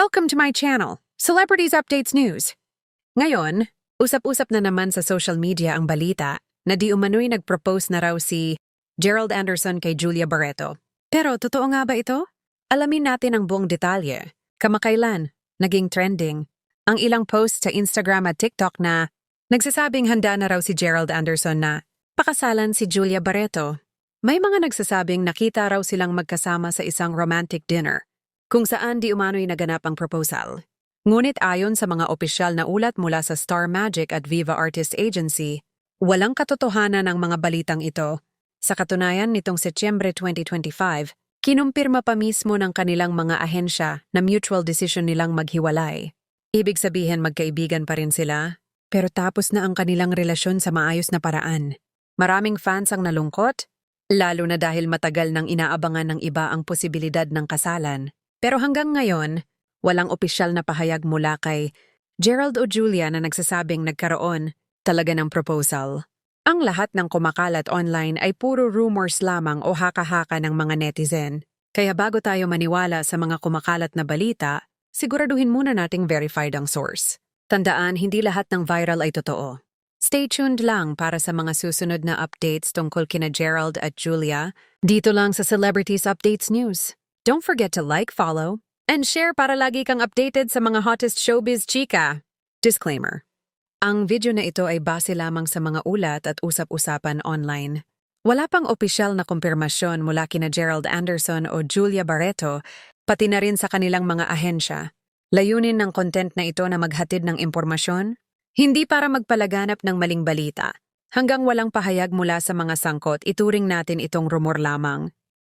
Welcome to my channel, Celebrities Updates News. Ngayon, usap-usap na naman sa social media ang balita na di umano'y nag-propose na raw si Gerald Anderson kay Julia Barreto. Pero totoo nga ba ito? Alamin natin ang buong detalye. Kamakailan, naging trending, ang ilang post sa Instagram at TikTok na nagsasabing handa na raw si Gerald Anderson na pakasalan si Julia Barreto. May mga nagsasabing nakita raw silang magkasama sa isang romantic dinner kung saan di umano'y naganap ang proposal. Ngunit ayon sa mga opisyal na ulat mula sa Star Magic at Viva Artist Agency, walang katotohanan ang mga balitang ito. Sa katunayan nitong Setyembre 2025, kinumpirma pa mismo ng kanilang mga ahensya na mutual decision nilang maghiwalay. Ibig sabihin magkaibigan pa rin sila, pero tapos na ang kanilang relasyon sa maayos na paraan. Maraming fans ang nalungkot, lalo na dahil matagal nang inaabangan ng iba ang posibilidad ng kasalan. Pero hanggang ngayon, walang opisyal na pahayag mula kay Gerald o Julia na nagsasabing nagkaroon talaga ng proposal. Ang lahat ng kumakalat online ay puro rumors lamang o haka-haka ng mga netizen. Kaya bago tayo maniwala sa mga kumakalat na balita, siguraduhin muna nating verified ang source. Tandaan, hindi lahat ng viral ay totoo. Stay tuned lang para sa mga susunod na updates tungkol kina Gerald at Julia dito lang sa Celebrities Updates News. Don't forget to like, follow, and share para lagi kang updated sa mga hottest showbiz chika. Disclaimer. Ang video na ito ay base lamang sa mga ulat at usap-usapan online. Wala pang opisyal na kumpirmasyon mula kina Gerald Anderson o Julia Barreto, pati na rin sa kanilang mga ahensya. Layunin ng content na ito na maghatid ng impormasyon, hindi para magpalaganap ng maling balita. Hanggang walang pahayag mula sa mga sangkot, ituring natin itong rumor lamang.